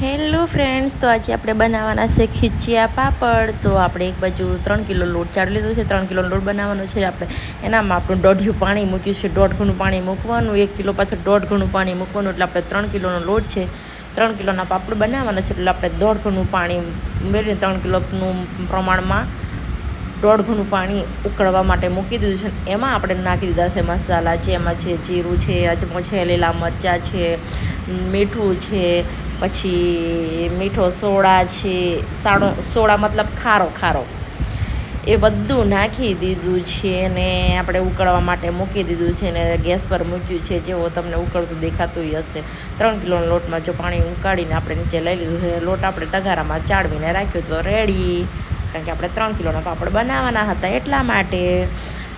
Hello friends, તો આજે આપણે બનાવવાના છે ખીચિયા પાપડ. તો આપણે એક બાજુ ત્રણ કિલો લોટ ચાળી લીધો છે, ત્રણ કિલો લોટ બનાવવાનો છે. આપણે એનામાં આપણું દોઢિયું પાણી મૂક્યું છે, દોઢ ઘણું પાણી મૂકવાનું, એક કિલો પાછળ દોઢ ઘણું પાણી મૂકવાનું, એટલે આપણે ત્રણ કિલોનો લોટ છે. ત્રણ કિલોના પાપડ બનાવવાના છે, એટલે આપણે દોઢ ઘણું પાણી મેળવીને ત્રણ કિલોનું પ્રમાણમાં દોઢ ઘણું પાણી ઉકળવા માટે મૂકી દીધું છે. એમાં આપણે નાખી દીધા છે મસાલા, જેમાં છે જીરું છે, અજમો છે, લીલા મરચાં છે, મીઠું છે પછી મીઠો સોડા છે સાડો સોડા મતલબ ખારો ખારો. એ બધું નાખી દીધું છે ને આપણે ઉકળવા માટે મૂકી દીધું છે ને ગેસ પર મૂક્યું છે, જેવો તમને ઉકળતું દેખાતું હશે. ત્રણ કિલોના લોટમાં જો પાણી ઉકાળીને આપણે નીચે લઈ લીધું છે, લોટ આપણે તગારામાં ચાળવીને રાખ્યો તો રેડી કારણ કે આપણે ત્રણ કિલોના પાપડ બનાવવાના હતા એટલા માટે.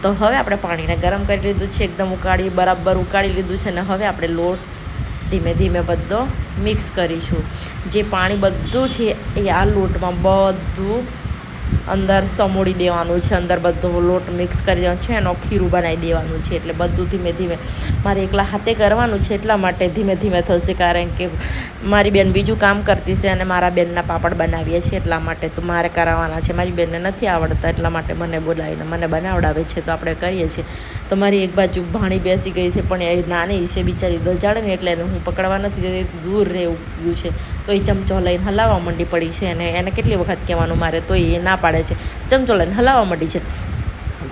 તો હવે આપણે પાણીને ગરમ કરી લીધું છે, એકદમ ઉકાળી, બરાબર ઉકાળી લીધું છે ને હવે આપણે લોટ ધીમે ધીમે બધો મિક્સ કરીશું. જે પાણી બધું છે એ આ લોટમાં બધું અંદર સમોડી દેવાનું છે, અંદર બધો લોટ મિક્સ કરી દેવાનો છે, એનો ખીરું બનાવી દેવાનું છે, એટલે બધું ધીમે ધીમે મારે એકલા હાથે કરવાનું છે, એટલા માટે ધીમે ધીમે થશે, કારણ કે મારી બેન બીજું કામ કરતી છે અને મારા બેનના પાપડ બનાવીએ છીએ, એટલા માટે તો મારે કરાવવાના છે. મારી બેનને નથી આવડતા, એટલા માટે મને બોલાવીને મને બનાવડાવે છે, તો આપણે કરીએ છીએ. તો મારી એક બાજુ ભાણી બેસી ગઈ છે, પણ એ નાની છે, બિચારી દજાડે ને એટલે એને હું પકડવા નથી દૂર રહેવું ગયું છે. તો એ ચમચો લઈને હલાવવા માંડી પડી છે, અને એને કેટલી વખત કહેવાનું મારે, તો એ ના પાડે છે. ચમચો લઈને હલાવવા માંડી છે.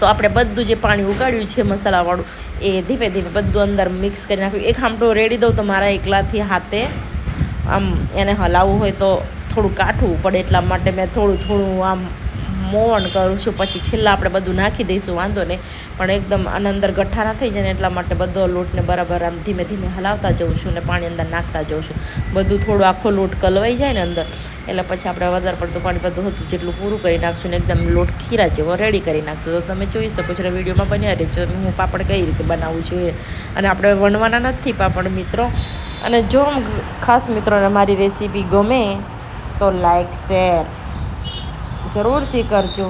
તો આપણે બધું જે પાણી ઉગાડ્યું છે મસાલાવાળું, એ ધીમે ધીમે બધું અંદર મિક્સ કરી નાખ્યું. એક આમટો રેડી દઉં તો મારા એકલાથી હાથે, આમ એને હલાવવું હોય તો થોડું કાઠવું પડે એટલા માટે મેં થોડું થોડું આમ મોવણ કરું છું. પછી છેલ્લા આપણે બધું નાખી દઈશું, વાંધો નહીં. પણ એકદમ આના અંદર ગઠ્ઠા ના થઈ જાય ને એટલા માટે બધો લોટને બરાબર આમ ધીમે ધીમે હલાવતા જઉં છું ને પાણી અંદર નાખતા જઉં છું. બધું થોડું આખો લોટ કલવાઈ જાય ને અંદર, એટલે પછી આપણે વધારે પડતું પાણી બધું હતું જેટલું પૂરું કરી નાખશું ને એકદમ લોટ ખીરા જેવો રેડી કરી નાખશું. તો તમે જોઈ શકો છો વિડીયોમાં બન્યા રહેજો. હું પાપડ કઈ રીતે બનાવું છું અને આપણે વણવાના નથી પાપડ, મિત્રો. અને જો ખાસ મિત્રોને મારી રેસીપી ગમે તો લાઈક શેર જરૂરથી કરજો.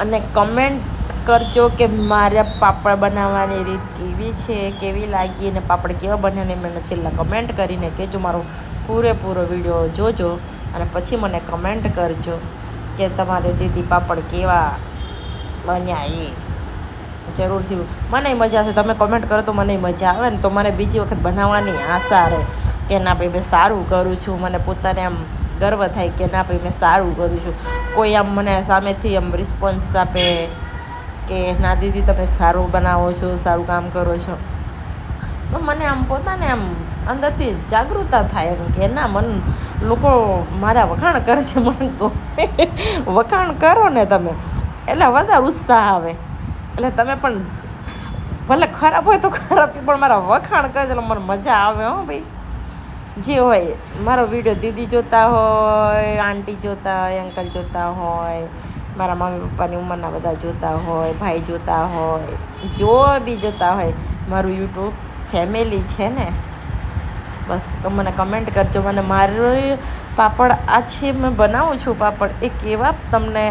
અને કમેન્ટ કરજો કે મારા પાપડ બનાવવાની રીત કેવી છે, કેવી લાગી અને પાપડ કેવા બન્યા ને મને છેલ્લા કમેન્ટ કરીને કહેજો મારો પૂરેપૂરો વીડિયો જોજો અને પછી મને કમેન્ટ કરજો કે તમારે દીદી પાપડ કેવા બન્યા એ. જરૂરથી. મને મજા આવશે. તમે કમેન્ટ કરો તો મને મજા આવે ને તો મને બીજી વખત બનાવવાની આશા રહે કે ના ભાઈ, મેં સારું કરું છું. મને પોતાને આમ ગર્વ થાય કે ના ભાઈ, મેં સારું કરું છું. કોઈ આમ મને સામેથી આમ રિસ્પોન્સ આપે કે, ના દીદી, તમે સારું બનાવો છો, સારું કામ કરો છો. તો મને આમ પોતાને આમ અંદરથી જાગૃતતા થાય એમ કે, ના, મન, લોકો મારા વખાણ કરે છે મને વખાણ કરો ને તમે. એટલે વધારે ઉત્સાહ આવે. એટલે તમે પણ ભલે ખરાબ હોય તો ખરાબ, પણ મારા વખાણ કરે એટલે મને મજા આવે, હો ભાઈ. જે હોય, મારો વીડિયો દીદી જોતા હોય, આંટી જોતા હોય, અંકલ જોતા હોય, મારા મમ્મી પપ્પાની ઉંમરના બધા જોતા હોય, ભાઈ જોતા હોય, જો બી જોતા હોય, મારું યુટ્યુબ ફેમિલી છે ને, બસ તો મને કમેન્ટ કરજો, મને મારું પાપડ આ છે મેં બનાવું છું પાપડ, એ કેવા તમને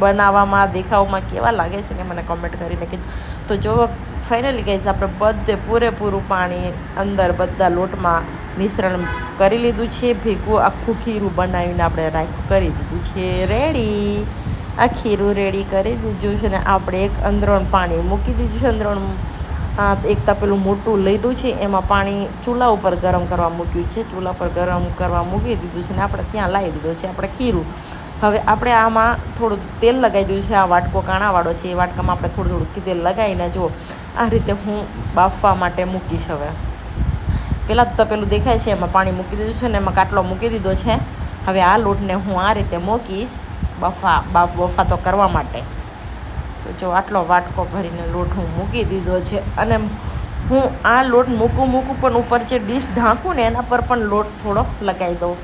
બનાવવામાં, દેખાવમાં કેવા લાગે છે ને મને કમેન્ટ કરીને કીધું તો જો ફાઇનલી કહીશ આપણે બધે પૂરેપૂરું પાણી અંદર બધા લોટમાં મિશ્રણ કરી લીધું છે, ભેગું આખું ખીરું બનાવીને આપણે રાખ કરી દીધું છે. રેડી આ ખીરું રેડી કરી દીધું છે ને આપણે એક અંદરણ પાણી મૂકી દીધું છે. અંદરણ એક તપેલું મોટું લીધું છે. એમાં પાણી ચૂલા ઉપર ગરમ કરવા મૂક્યું છે. ચૂલા પર ગરમ કરવા મૂકી દીધું છે ને આપણે ત્યાં લાવી દીધું છે આપણે ખીરું. હવે આપણે આમાં થોડું તેલ લગાવી દીધું છે. આ વાટકો કાણાવાળો છે. એ વાટકામાં આપણે થોડું થોડું તેલ લગાવીને જો આ રીતે હું બાફવા માટે મૂકીશ હવે. પહેલાં તો પેલું દેખાય છે, એમાં પાણી મૂકી દીધું છે ને એમાં કાટલો મૂકી દીધો છે. હવે આ લોટને હું આ રીતે મૂકીશ બફા, બાફ, બફા તો કરવા માટે. તો જો આટલો વાટકો ભરીને લોટ હું મૂકી દીધો છે અને હું આ લોટ મૂકું મૂકું પણ ઉપર જે ડીશ ઢાંકું ને એના પર પણ લોટ થોડો લગાવી દઉં.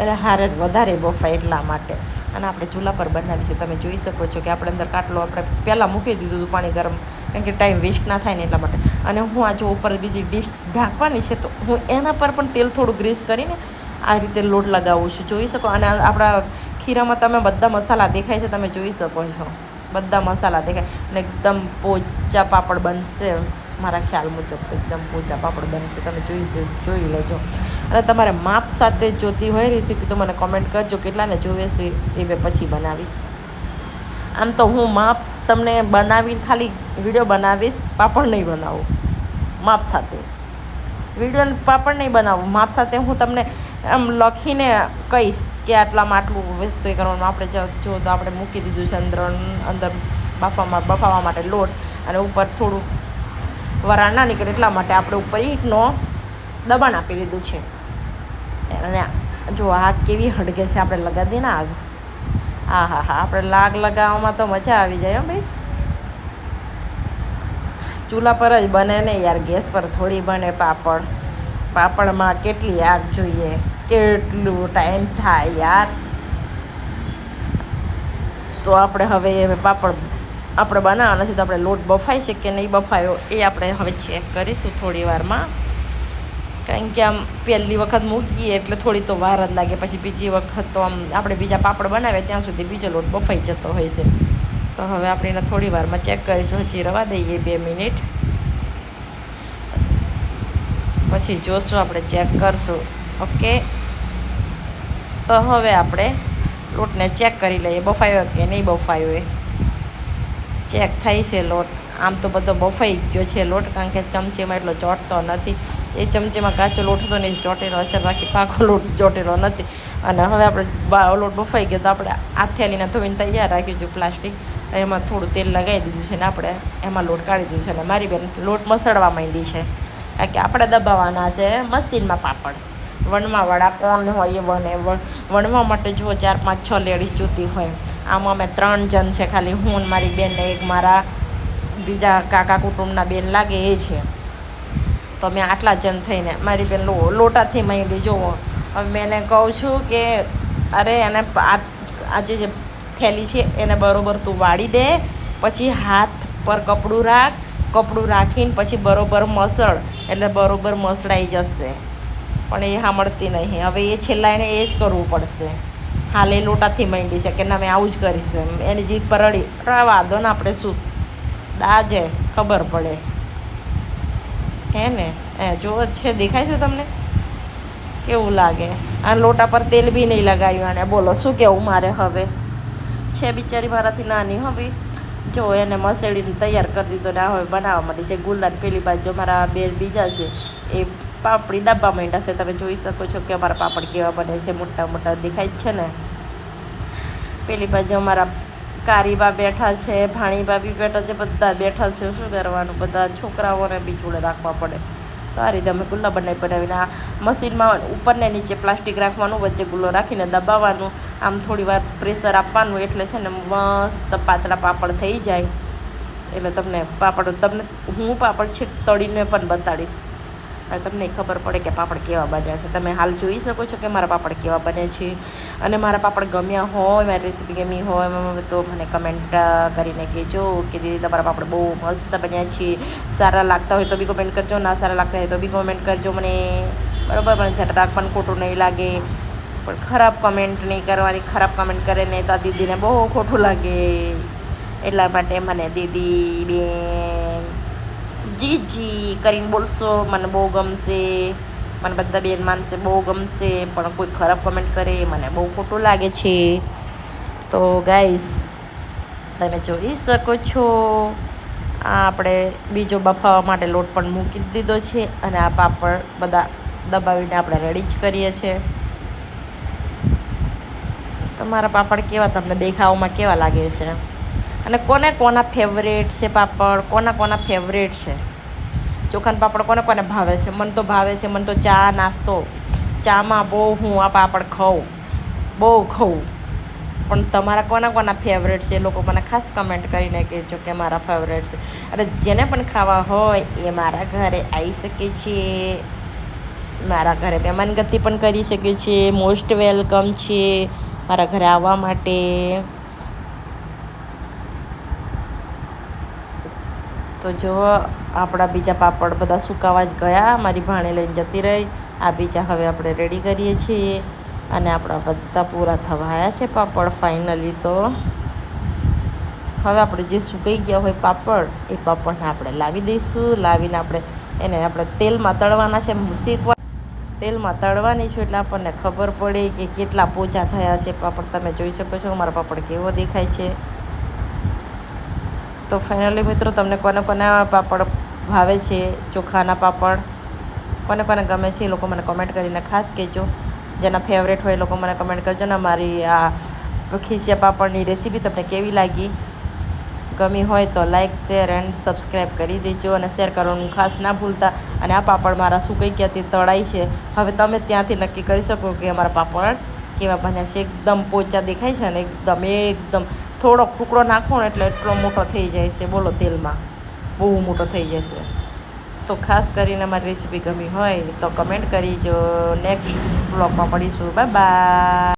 એટલે હારે જ વધારે બફાય એટલા માટે. અને આપણે ચૂલા પર બનાવી છે તમે જોઈ શકો છો કે આપણે અંદર કાટલો આપણે પહેલાં મૂકી દીધું હતું પાણી ગરમ, કારણ કે ટાઈમ વેસ્ટ ના થાય ને એટલા માટે. અને હું આ જો ઉપર બીજી ડીશ ઢાંકવાની છે તો હું એના પર પણ તેલ થોડું ગ્રીસ કરીને આ રીતે લોટ લગાવું છું. જોઈ શકો? અને આપણા ખીરામાં તમે બધા મસાલા દેખાય છે, તમે જોઈ શકો છો. બધા મસાલા દેખાય. અને એકદમ પોચા પાપડ બનશે. મારા ખ્યાલ મુજબ તો એકદમ પોચા પાપડ બનશે. તમે જોઈ જોઈ લેજો. અને તમારે માપ સાથે જોતી હોય રેસીપી તો મને કોમેન્ટ કરજો, કેટલાને જોવે છે એ મેં પછી બનાવીશ. આમ તો હું માપ તમને બનાવીને ખાલી વીડિયો બનાવીશ, પાપડ નહીં બનાવું, માપ સાથે. વીડિયો પાપડ નહીં બનાવું, માપ સાથે હું તમને આમ લખીને કહીશ કે આટલામાં આટલું વસ્તુ એ કરવાનું. આપણે જો તો આપણે મૂકી દીધું છે અંદર અંદર બાફવામાં, બફાવા માટે લોટ. અને ઉપર થોડું વરાળ ના નીકળે એટલા માટે આપણે ઉપર ઈંટનો દબાણ આપી દીધું છે. અને જો આગ કેવી હળગે છે, આપણે લગાવી દઈએ ને આગ. હા હા હા, આપણે લાગ લગાવવામાં તો મજા આવી જાય હો ભાઈ. ચૂલા પર જ બને ને યાર, ગેસ પર થોડી બને પાપડ. પાપડમાં કેટલી આગ જોઈએ, કેટલું ટાઈમ થાય યાર. તો આપણે હવે પાપડ આપણે બનાવવાના છે તો આપણે લોટ બફાય છે કે નહીં બફાયો, એ આપણે હવે ચેક કરીશું થોડી વારમાં. કારણ કે આમ પહેલી વખત મૂકીએ એટલે થોડી તો વાર જ લાગે. પછી બીજી વખત તો આમ આપણે બીજા પાપડ બનાવીએ ત્યાં સુધી બીજો લોટ બફાઈ જતો હોય છે. તો હવે આપણે એને થોડી વારમાં ચેક કરીશું. હજી રવા દઈએ બે મિનિટ. પછી જોશું, આપણે ચેક કરશું. ઓકે? તો હવે આપણે લોટને ચેક કરી લઈએ. બફાયો કે નહીં બફાયો એ? ચેક થાય છે લોટ. આમ તો બધો બફાઈ ગયો છે લોટ, કારણ કે ચમચીમાં એટલો ચોટતો નથી. એ ચમચીમાં કાચો લોટ હતો ને ચોટેલો છે, બાકી પાકો લોટ ચોટેલો નથી. અને હવે આપણે લોટ બફાઈ ગયો તો આપણે આ થેલીને ધોઈને તૈયાર રાખ્યું છે પ્લાસ્ટિક. એમાં થોડું તેલ લગાવી દીધું છે ને આપણે એમાં લોટ કાઢી દીધું છે. અને મારી બેન લોટ મસળવા માંડી છે. કારણ કે આપણે દબાવવાના છે મશીનમાં પાપડ. વણવાવાળા કોણ હોય એ વણે. વણવા માટે જુઓ ચાર પાંચ છ લેડીઝ જોતી હોય. આમાં અમે ત્રણ જણ છે. ખાલી હું મારી બેન એક મારા બીજા કાકા કુટુંબના બેન લાગે એ છે. તો મેં આટલા જણ થઈને મારી બેન લો, લોટાથી માંડી જુઓ હવે મેં એને કહું છું કે, અરે, એને આજે જે થેલી છે, એને બરોબર તું વાળી દે, પછી હાથ પર કપડું રાખ, કપડું રાખીને પછી બરોબર મસળ, એટલે બરોબર મસળાઈ જશે. પણ એ સાંભળતી નહીં. હવે એ છેલ્લા એને એ જ કરવું પડશે. હાલ એ લોટાથી માંડી છે કે ના, મેં આવું જ કરીશ એની જીત પર રડી વાંધો ને, આપણે શું? દાજે, ખબર પડે. હે ને? એ, જો છે, દેખાય છે તમને? કેવું લાગે? આ લોટા પર તેલ બી નહીં લગાવ્યું અને બોલો, શું કેવું મારે હવે? છે બિચારી મારાથી નાની હવે જો એને મસેડીને તૈયાર કરી દીધો ને હવે બનાવવા માંડી છે. ગુલાન પેલી બાજુ મારા બે બીજા છે. એ પાપડી દાબા માંડ્યા છે. તમે જોઈ શકો છો કે અમારા પાપડ કેવા બને છે. મોટા મોટા દેખાય જ છે ને? પેલી બાજુ અમારા કારીબા બેઠા છે, ભાણીબા બી બેઠા છે, બધા બેઠા છે. શું કરવાનું? બધા છોકરાઓને બી જોડે રાખવા પડે. તો આ રીતે અમે ગુલ્લા બનાવી બનાવીને આ મશીનમાં ઉપરને નીચે પ્લાસ્ટિક રાખવાનું, વચ્ચે ગુલ્લો રાખીને દબાવવાનું. આમ થોડી વાર પ્રેશર આપવાનું એટલે છે ને મસ્ત પાતળા પાપડ થઈ જાય. એટલે તમને પાપડ, તમને હું પાપડ છે તળીને પણ બતાડીશ. તમને ખબર પડે કે પાપડ કેવા બન્યા છે. તમે હાલ જોઈ શકો છો કે મારા પાપડ કેવા બને છે. અને મારા પાપડ ગમ્યા હોય, મારી રેસીપી ગમી હોય તો મને કમેન્ટ કરીને કહેજો કે દીદી તમારા પાપડ બહુ મસ્ત બન્યા છે. સારા લાગતા હોય તો બી કમેન્ટ કરજો, ના સારા લાગતા હોય તો બી કમેન્ટ કરજો. મને બરાબર પણ જરાક પણ ખોટું નહીં લાગે. પણ ખરાબ કમેન્ટ નહીં કરવાની, ખરાબ કમેન્ટ કરે ને તો આ દીદીને બહુ ખોટું લાગે. એટલા માટે મને દીદી, બેન જી જી. કરીને બોલશો, મને બહુ ગમશે. મને બધા બેન માનશે, બહુ ગમશે. પણ કોઈ ખરાબ કમેન્ટ કરે, મને બહુ ખોટું લાગે છે. તો ગાઈસ તમે જોઈ શકો છો. આ આપણે બીજો બફાવા માટે લોટ પણ મૂકી દીધો છે અને આ પાપડ બધા દબાવીને આપણે રેડી જ કરીએ છીએ તમારા પાપડ કેવા, તમને દેખાવમાં કેવા લાગે છે? અને કોને કોના ફેવરેટ છે પાપડ? કોના કોના ફેવરેટ છે? ચોખાના પાપડ કોને કોને ભાવે છે? મને તો ભાવે છે, મને તો ચા, નાસ્તો. ચામાં બહુ હું આ પાપડ ખાઉં. બહુ ખાઉં. પણ તમારા કોના કોના ફેવરેટ છે એ લોકો મને ખાસ કમેન્ટ કરીને કહેજો કે મારા ફેવરેટ છે. અને જેને પણ ખાવા હોય એ મારા ઘરે આવી શકે છે. મારા ઘરે મહેમાનગતિ પણ કરી શકે છે. મોસ્ટ વેલકમ છે. મારા ઘરે આવવા માટે. તો જો આપણા બીજા પાપડ બધા સુકાવા જ ગયા. મારી ભાણે લઈને જતી રહી. આ બીજા હવે આપણે રેડી કરીએ છીએ. અને આપણા બધા પૂરા થવાયા છે પાપડ ફાઇનલી તો. હવે આપણે જે સુકાઈ ગયા હોય પાપડ, એ પાપડને આપણે લાવી દઈશું. લાવીને આપણે એને આપણે તેલમાં તળવાના છે. શેકવા તેલમાં તળવાની છું એટલે આપણને ખબર પડે કે કેટલા પોચા થયા છે પાપડ. તમે જોઈ શકો છો મારા પાપડ કેવો દેખાય છે. તો ફાઇનલી મિત્રો તમને કોને કોને પાપડ ભાવે છે, ચોખાના પાપડ? કોને કોને ગમે છે એ લોકો મને કમેન્ટ કરીને ખાસ કહેજો. જેના ફેવરેટ હોય એ લોકો મને કમેન્ટ કરજો ને મારી આ ખીસિયા પાપડની રેસીપી તમને કેવી લાગી? ગમી હોય તો લાઇક શેર એન્ડ સબસ્ક્રાઈબ કરી દેજો અને શેર કરવાનું ખાસ ના ભૂલતા. અને આ પાપડ મારા શું કંઈ ક્યાંથી તળાઈ છે? હવે તમે ત્યાંથી નક્કી કરી શકો કે અમારા પાપડ કેવા બન્યા છે. એકદમ પોચા દેખાય છે અને એકદમ એકદમ થોડોક ટુકડો નાખો ને એટલે એટલો મોટો થઈ જાય છે, બોલો તેલમાં. બહુ મોટો થઈ જશે. તો ખાસ કરીને મારી રેસીપી ગમી હોય તો કમેન્ટ કરીજો નેક્સ્ટ બ્લોગમાં મળીશું. Bye bye